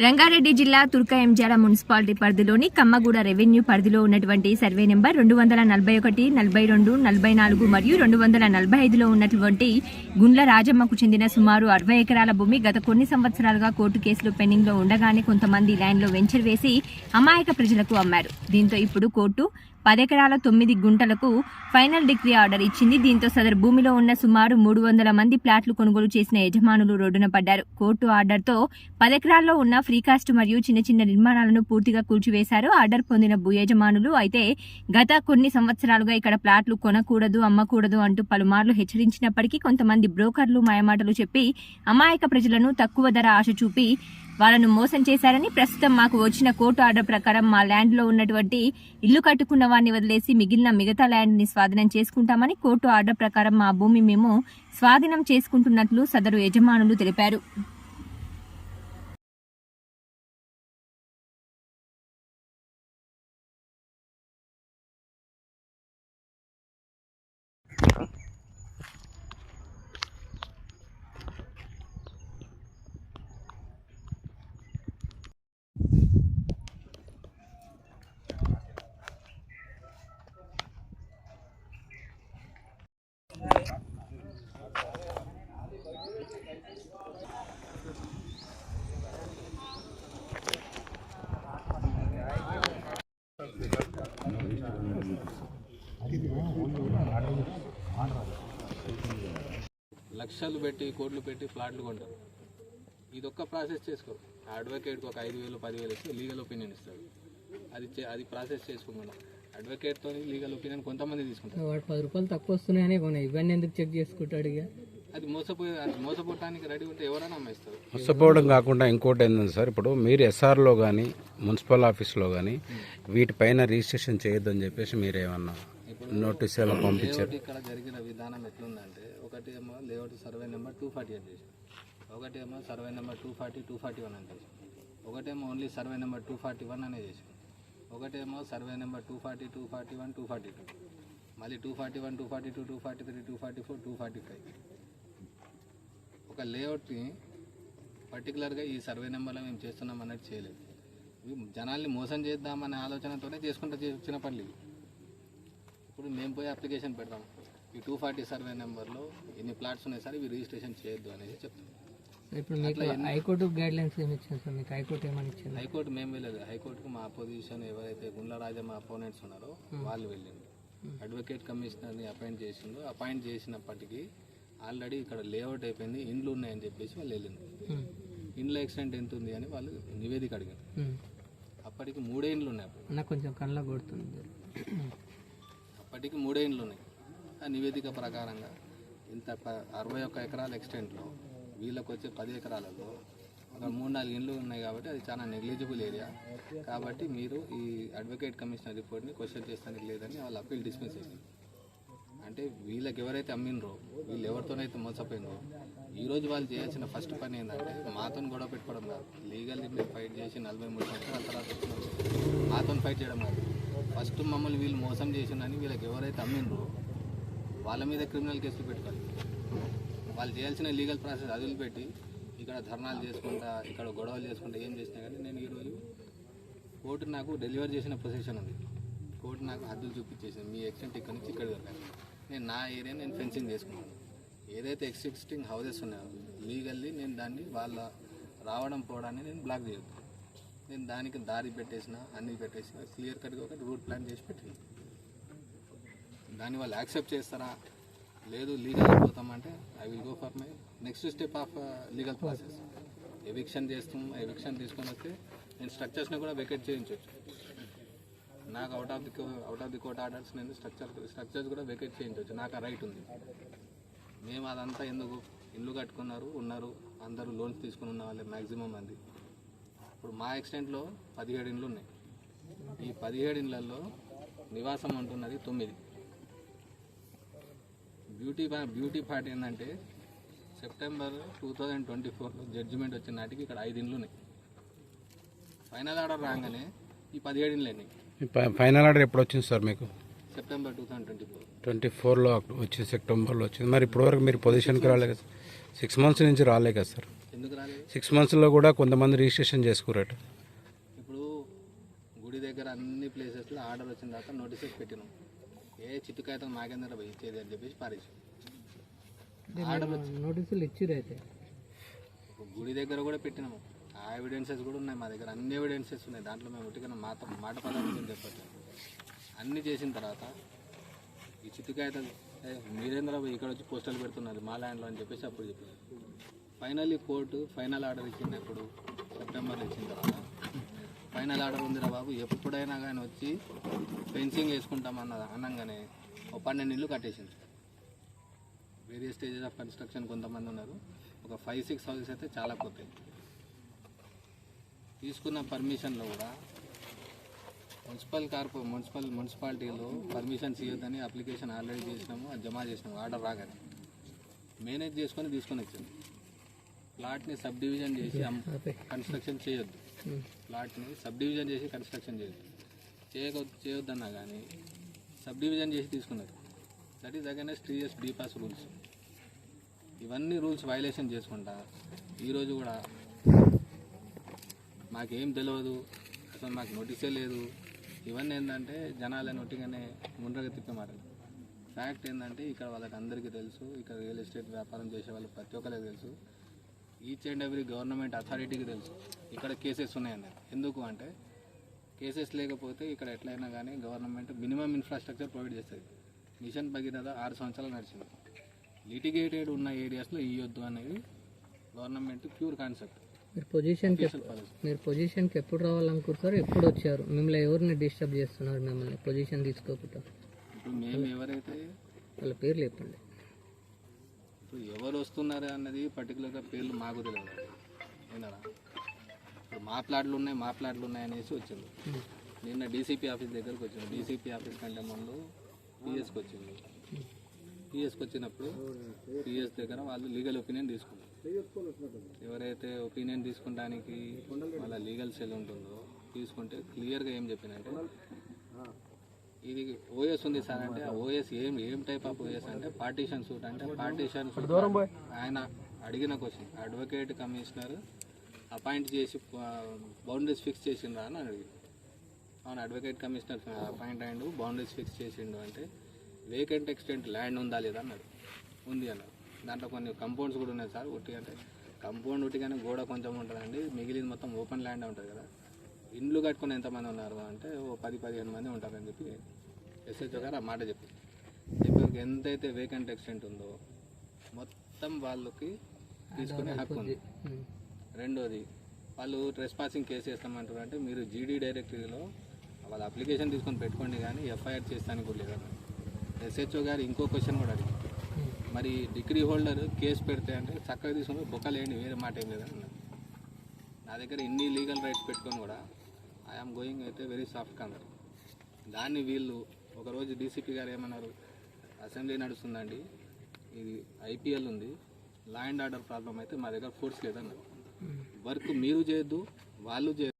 రంగారెడ్డి జిల్లా తుర్కయంజాల మున్సిపాలిటీ పరిధిలోని కమ్మగూడ రెవెన్యూ పరిధిలో ఉన్నటువంటి సర్వే నెంబర్ రెండు వందల నలభై ఒకటి నలభై రెండు నలభై నాలుగు మరియు రెండు వందల నలభై ఐదులో ఉన్నటువంటి గుండ్ల రాజమ్మకు చెందిన సుమారు అరవై ఎకరాల భూమి గత కొన్ని సంవత్సరాలుగా కోర్టు కేసులు పెండింగ్లో ఉండగానే కొంతమంది లైన్లో వెంచర్ వేసి అమాయక ప్రజలకు అమ్మారు. దీంతో ఇప్పుడు కోర్టు పదెకరాల తొమ్మిది గుంటలకు ఫైనల్ డిగ్రీ ఆర్డర్ ఇచ్చింది. దీంతో సదరు భూమిలో ఉన్న సుమారు మూడు వందల మంది ప్లాట్లు కొనుగోలు చేసిన యజమానులు రోడ్డున పడ్డారు. కోర్టు ఆర్డర్తో పదెకరాల్లో ఉన్న ఫ్రీకాస్ట్ మరియు చిన్న చిన్న నిర్మాణాలను పూర్తిగా కూల్చివేశారు. ఆర్డర్ పొందిన భూ యజమానులు అయితే గత కొన్ని సంవత్సరాలుగా ఇక్కడ ప్లాట్లు కొనకూడదు అమ్మకూడదు అంటూ పలుమార్లు హెచ్చరించినప్పటికీ కొంతమంది బ్రోకర్లు మాయమాటలు చెప్పి అమాయక ప్రజలను తక్కువ ధర ఆశ చూపి వాళ్ళను మోసం చేశారని ప్రస్తుతం మాకు వచ్చిన కోర్టు ఆర్డర్ ప్రకారం మా ల్యాండ్లో ఉన్నటువంటి ఇల్లు కట్టుకున్న వారిని వదిలేసి మిగిలిన మిగతా ల్యాండ్ని స్వాధీనం చేసుకుంటామని కోర్టు ఆర్డర్ ప్రకారం మా భూమి మేము స్వాధీనం చేసుకుంటున్నట్లు సదరు యజమానులు తెలిపారు. లక్షలు పెట్టి కోట్లు పెట్టి ఫ్లాట్లు కొంటారు. ఇది ఒక్క ప్రాసెస్ చేసుకో. అడ్వకేట్కి ఒక ఐదు వేలు పదివేలు ఇస్తే లీగల్ ఒపీనియన్ ఇస్తారు. అది చే- అది ప్రాసెస్ చేసుకోకుండా అడ్వకేట్తో లీగల్ ఒపీనియన్ కొంతమంది తీసుకుంటారు. వాడు పది రూపాయలు తక్కువ వస్తున్నాయని ఇవన్నీ ఎందుకు చెక్ చేసుకుంటాడు ఇక? అది మోసపోయే అది మోసపోవటానికి రెడీ ఉంటే ఎవరైనా అమ్మేస్తారు. మోసపోవడం కాకుండా ఇంకోటి ఏంటంటే సార్ ఇప్పుడు మీరు ఎస్ఆర్లో కానీ మున్సిపల్ ఆఫీస్లో కానీ వీటిపైన రిజిస్ట్రేషన్ చేయొద్దని చెప్పేసి మీరేమన్నా నోటీస్ ఎలా పంపించారు. ఇక్కడ జరిగిన విధానం ఎట్లుందంటే ఒకటి ఏమో layout survey number two forty eight చేసి ఒకటి ఏమో survey number two forty two forty one అని చేసి ఒకటేమో only survey number two forty one అనే చేసి ఒకటేమో survey number two forty two forty one two forty two మళ్ళీ two forty one two forty two two forty three two forty four two forty five ఒక లేఅవుట్ని పర్టికులర్గా ఈ survey నెంబర్లో మేము చేస్తున్నాం అన్నట్టు చేయలేదు. జనాల్ని మోసం చేద్దామనే ఆలోచనతోనే చేసుకుంటూ వచ్చిన పనులు ఇప్పుడు మేము పోయి అప్లికేషన్ పెడతాం ఈ టూ ఫార్టీ సర్వే నెంబర్లో ఎన్ని ప్లాట్స్ ఉన్నాయి సార్? ఇవి రిజిస్ట్రేషన్ చేయొద్దు అనేది చెప్తాం. ఇప్పుడు మీకు హైకోర్టు గైడ్ లైన్స్ ఏమి ఇచ్చింది సార్? మీకు హైకోర్టు ఏమని ఇచ్చింది హైకోర్టు మేము వెళ్ళలేదు. హైకోర్టుకు మా అపోజిషన్ ఎవరైతే గుండ్ల రాజా మా అపోనెంట్స్ ఉన్నారో వాళ్ళు వెళ్ళిండు అడ్వకేట్ కమిషనర్ని అపాయింట్ చేసిండు అపాయింట్ చేసినప్పటికీ ఆల్రెడీ ఇక్కడ లేఅవుట్ అయిపోయింది. ఇండ్లు ఉన్నాయని చెప్పేసి వాళ్ళు వెళ్ళిండు ఉమ్. ఇండ్ల ఎక్స్టెంట్ ఎంత ఉంది అని వాళ్ళు నివేదిక అడిగారు. అప్పటికి మూడే ఇండ్లు ఉన్నాయి నాకు కొంచెం కళ్ళ కొడుతుంది. ఇప్పటికి మూడేండ్లు ఉన్నాయి ఆ నివేదిక ప్రకారంగా ఇంత అరవై ఒక్క ఎకరాల ఎక్స్టెంట్లో వీళ్ళకి వచ్చే పది ఎకరాలలో ఒక మూడు నాలుగు ఇండ్లు ఉన్నాయి కాబట్టి అది చాలా నెగ్లిజిబుల్ ఏరియా. కాబట్టి మీరు ఈ అడ్వకేట్ కమిషనర్ రిపోర్ట్ని క్వశ్చన్ చేస్తానికి లేదని వాళ్ళు అప్పీల్ డిస్మిస్ చేసింది అంటే వీళ్ళకి ఎవరైతే అమ్మినరో వీళ్ళు ఎవరితోనైతే మోసపోయినరో ఈ రోజు వాళ్ళు చేయాల్సిన ఫస్ట్ పని ఏంటంటే మాతో గొడవ పెట్టుకోవడం కాదు. లీగల్లీ మేము ఫైట్ చేసి నలభై మూడు సంవత్సరాల తర్వాత మాతోని మాతో ఫైట్ చేయడం కాదు. ఫస్ట్ మమ్మల్ని వీళ్ళు మోసం చేసిందని వీళ్ళకి ఎవరైతే అమ్మిండ్రో వాళ్ళ మీద క్రిమినల్ కేసులు పెట్టుకోవాలి వాళ్ళు చేయాల్సిన లీగల్ ప్రాసెస్ అదులు పెట్టి ఇక్కడ ధర్నాలు చేసుకుంటా ఇక్కడ గొడవలు చేసుకుంటా ఏం చేసినా కానీ నేను ఈరోజు కోర్టు నాకు డెలివర్ చేసిన పొజిషన్ ఉంది. కోర్టు నాకు హద్దులు చూపించేసింది. మీ ఎక్స్టెంట్ ఇక్కడ నుంచి ఇక్కడ దొరకాలి. నేను నా ఏరియా నేను ఫెన్సింగ్ చేసుకున్నాను. ఏదైతే ఎక్సిస్టింగ్ హౌసెస్ ఉన్నాయో లీగల్లీ నేను దాన్ని వాళ్ళ రావడం పోవడాన్ని నేను బ్లాక్ చేయొద్దు. నేను దానికి దారి పెట్టేసిన అన్ని పెట్టేసిన క్లియర్ కట్గా ఒక రూట్ ప్లాన్ చేసి పెట్టిన. దాన్ని వాళ్ళు యాక్సెప్ట్ చేస్తారా? లేదు legal అయిపోతామంటే I will go for my next step of legal process eviction చేస్తాం ఎవిక్షన్ తీసుకొని వస్తే నేను స్ట్రక్చర్స్ని కూడా వెకెట్ చేయించవచ్చు నాకు out of the out of the court orders నేను స్ట్రక్చర్ స్ట్రక్చర్స్ కూడా వెకెట్ చేయించవచ్చు నాకు ఆ రైట్ ఉంది. మేము అదంతా ఎందుకు? ఇల్లు కట్టుకున్నారు ఉన్నారు. అందరూ లోన్స్ తీసుకుని ఉన్న వాళ్ళే మ్యాక్సిమం మంది. ఇప్పుడు మా ఎక్స్టెంట్లో పదిహేడు ఇండ్లు ఉన్నాయి. ఈ పదిహేడు ఇండ్లలో నివాసం అంటున్నది తొమ్మిది. బ్యూటీ బ్యూటీ పార్ట్ ఏంటంటే సెప్టెంబర్ టూ థౌజండ్ ట్వంటీ ఫోర్లో జడ్జిమెంట్ వచ్చిన నాటికి ఇక్కడ ఐదు ఇండ్లు ఉన్నాయి. ఫైనల్ ఆర్డర్ రాగానే ఈ పదిహేడు ఇండ్లు అయినాయి ఫైనల్ ఆర్డర్ ఎప్పుడు వచ్చింది సార్ మీకు? September two thousand twenty four twenty ఫోర్లో వచ్చింది సెప్టెంబర్లో వచ్చింది. మరి ఇప్పటివరకు మీరు పొజిషన్కి రాలే కదా సిక్స్ మంత్స్ నుంచి రాలే కదా సార్? ఎందుకు రాలేదు? సిక్స్ మంత్స్లో కూడా కొంతమంది రిజిస్ట్రేషన్ చేసుకురట ఇప్పుడు గుడి దగ్గర అన్ని ప్లేసెస్లో ఆర్డర్ వచ్చిన తర్వాత నోటీసెస్ పెట్టినాం. ఏ చిట్టు కాగితం మాకేందర పోయి ఇచ్చేది అని చెప్పేసి పారేసి. ఆర్డర్ నోటీసులు ఇచ్చిరు అయితే. గుడి దగ్గర కూడా పెట్టినాము ఆ ఎవిడెన్సెస్ కూడా ఉన్నాయి మా దగ్గర. అన్ని ఎవిడెన్సెస్ ఉన్నాయి. దాంట్లో మేము ఉట్టిగా మాట మాట పదార్థం చెప్పట్లేదు. అన్నీ చేసిన తర్వాత ఈ చిట్టు కాగితం "ఏ, మీరేంద్ర ఇక్కడ వచ్చి పోస్టల్ పెడుతున్నారు మా ల్యాండ్లో అని చెప్పేసి అప్పుడు చెప్పారు ఫైనల్లీ కోర్టు ఫైనల్ ఆర్డర్ ఇచ్చింది ఇప్పుడు సెప్టెంబర్లో ఇచ్చిన తర్వాత ఫైనల్ ఆర్డర్ ఉందిరా బాబు ఎప్పుడైనా కానీ వచ్చి ఫెన్సింగ్ వేసుకుంటామన్న అనగానే ఒక పన్నెండు ఇల్లు కట్టేసింది. వేరియస్ స్టేజెస్ ఆఫ్ కన్స్ట్రక్షన్ కొంతమంది ఉన్నారు. ఒక ఫైవ్ సిక్స్ హౌసెస్ అయితే చాలా కొత్త తీసుకున్న పర్మిషన్లో కూడా మున్సిపల్ కార్పో మున్సిపల్ మున్సిపాలిటీలో పర్మిషన్స్ ఇవ్వద్దని అప్లికేషన్ ఆల్రెడీ చేసినాము అది జమా చేసినాము ఆర్డర్ రాగానే. మేనేజ్ చేసుకొని తీసుకొని వచ్చింది. ప్లాట్ని సబ్ డివిజన్ చేసి. కన్స్ట్రక్షన్ చేయొద్దు. ప్లాట్ని సబ్ డివిజన్ చేసి కన్స్ట్రక్షన్ చేయొద్దు. చేయక చేయొద్దన్నా కానీ సబ్ డివిజన్ చేసి తీసుకున్నారు that is against three years B pass rules ఇవన్నీ రూల్స్ వైలేషన్ చేసుకుంటా. ఈరోజు కూడా మాకేం తెలియదు అసలు మాకు నోటీసే లేదు. ఇవన్నీ ఏంటంటే జనాల నొట్టిగానే ముండ్రగా తిప్పే మాటలు ఫ్యాక్ట్ ఏంటంటే ఇక్కడ వాళ్ళకి అందరికీ తెలుసు. ఇక్కడ రియల్ ఎస్టేట్ వ్యాపారం చేసే వాళ్ళు ప్రతి ఒక్కరికి తెలుసు. ఈచ్ అండ్ ఎవ్రీ గవర్నమెంట్ అథారిటీకి తెలుసు. ఇక్కడ కేసెస్ ఉన్నాయన్నారు. ఎందుకు అంటే కేసెస్ లేకపోతే ఇక్కడ ఎట్లయినా కానీ గవర్నమెంట్ మినిమం ఇన్ఫ్రాస్ట్రక్చర్ ప్రొవైడ్ చేస్తుంది. మిషన్ భగీరథ ఆరు సంవత్సరాలు నడిచింది. లిటిగేటెడ్ ఉన్న ఏరియాస్లో ఇవ్వద్దు అనేది గవర్నమెంట్ ప్యూర్ కాన్సెప్ట్ మీరు policy. మీరు పొజిషన్కి ఎప్పుడు రావాలనుకుంటారు ఎప్పుడు వచ్చారు? మిమ్మల్ని ఎవరిని డిస్టర్బ్ చేస్తున్నారు మిమ్మల్ని? పొజిషన్ తీసుకోకుండా. ఇప్పుడు మేము ఎవరైతే వాళ్ళ పేర్లు చెప్పండి. ఇప్పుడు ఎవరు వస్తున్నారు అన్నది పర్టికులర్గా పేర్లు మాకు తెలియదు విన్నారా? ఇప్పుడు మా ప్లాట్లు ఉన్నాయి మా ప్లాట్లు ఉన్నాయి అనేసి వచ్చింది. నిన్న డీసీపీ ఆఫీస్ దగ్గరకు వచ్చింది. డీసీపీ ఆఫీస్ కంటే ముందు పిఎస్కి వచ్చింది. పిఎస్కి వచ్చినప్పుడు పిఎస్ దగ్గర వాళ్ళు లీగల్ ఒపీనియన్ తీసుకున్నారు. ఎవరైతే ఒపీనియన్ తీసుకుంటానికి వాళ్ళ లీగల్ సెల్ ఉంటుందో తీసుకుంటే క్లియర్గా ఏం చెప్పినంటే ఇది ఓఎస్ ఉంది సార్ అంటే ఆ ఓఎస్ ఏం ఏం టైప్ ఆఫ్ ఓఎస్ అంటే పార్టీషన్ సూట్ అంటే పార్టీషన్ సూట్ ఆయన అడిగిన క్వశ్చన్ అడ్వకేట్ కమిషనర్ అపాయింట్ చేసి బౌండరీస్ ఫిక్స్ చేసిండ్రా అని అడిగింది అవును అడ్వకేట్ కమిషనర్ అపాయింట్ అయ్యిండు బౌండరీస్ ఫిక్స్ చేసిండు అంటే వేకెంట్ ఎక్స్టెంట్ ల్యాండ్ ఉందా లేదా అన్నాడు. ఉంది అన్నారు దాంట్లో కొన్ని కంపౌండ్స్ కూడా ఉన్నాయి సార్. ఉట్టి అంటే కంపౌండ్ ఉట్టిగానే గోడ కొంచెం ఉంటుందండి. మిగిలింది మొత్తం ఓపెన్ ల్యాండ్ ఉంటుంది కదా. ఇండ్లు కట్టుకుని ఎంతమంది ఉన్నారు అంటే ఓ పది పదిహేను మంది ఉంటారని చెప్పి ఎస్హెచ్ఓ గారు ఆ మాట చెప్పి చెప్పాక ఎంతైతే వేకెంట్ ఎక్స్టెంట్ ఉందో మొత్తం వాళ్ళకి తీసుకునే హక్కు ఉంది. రెండోది వాళ్ళు ట్రెస్ పాసింగ్ కేసు వేస్తామంటారు అంటే మీరు జీడీ డైరెక్టరీలో వాళ్ళ అప్లికేషన్ తీసుకొని పెట్టుకోండి కానీ ఎఫ్ఐఆర్ చేస్తానికి కూడా లేదన్నారు ఎస్హెచ్ఓ గారు ఇంకో క్వశ్చన్ కూడా అడిగారు. మరి డిగ్రీ హోల్డర్ కేసు పెడితే అంటే చక్కగా తీసుకుని బొక్కలేండి వేరే మాట ఏం లేదని నా దగ్గర ఇన్ని లీగల్ రైట్స్ పెట్టుకొని కూడా ఐఆమ్ గోయింగ్ అయితే వెరీ సాఫ్ట్ కాందర్ దాన్ని వీళ్ళు ఒకరోజు డీసీపీ గారు ఏమన్నారు? అసెంబ్లీ నడుస్తుందండి. ఇది ఐపీఎల్ ఉంది. లా అండ్ ఆర్డర్ ప్రాబ్లం అయితే మా దగ్గర ఫోర్స్ లేదన్నారు. వర్క్ మీరు చేయొద్దు వాళ్ళు చేయొద్దు.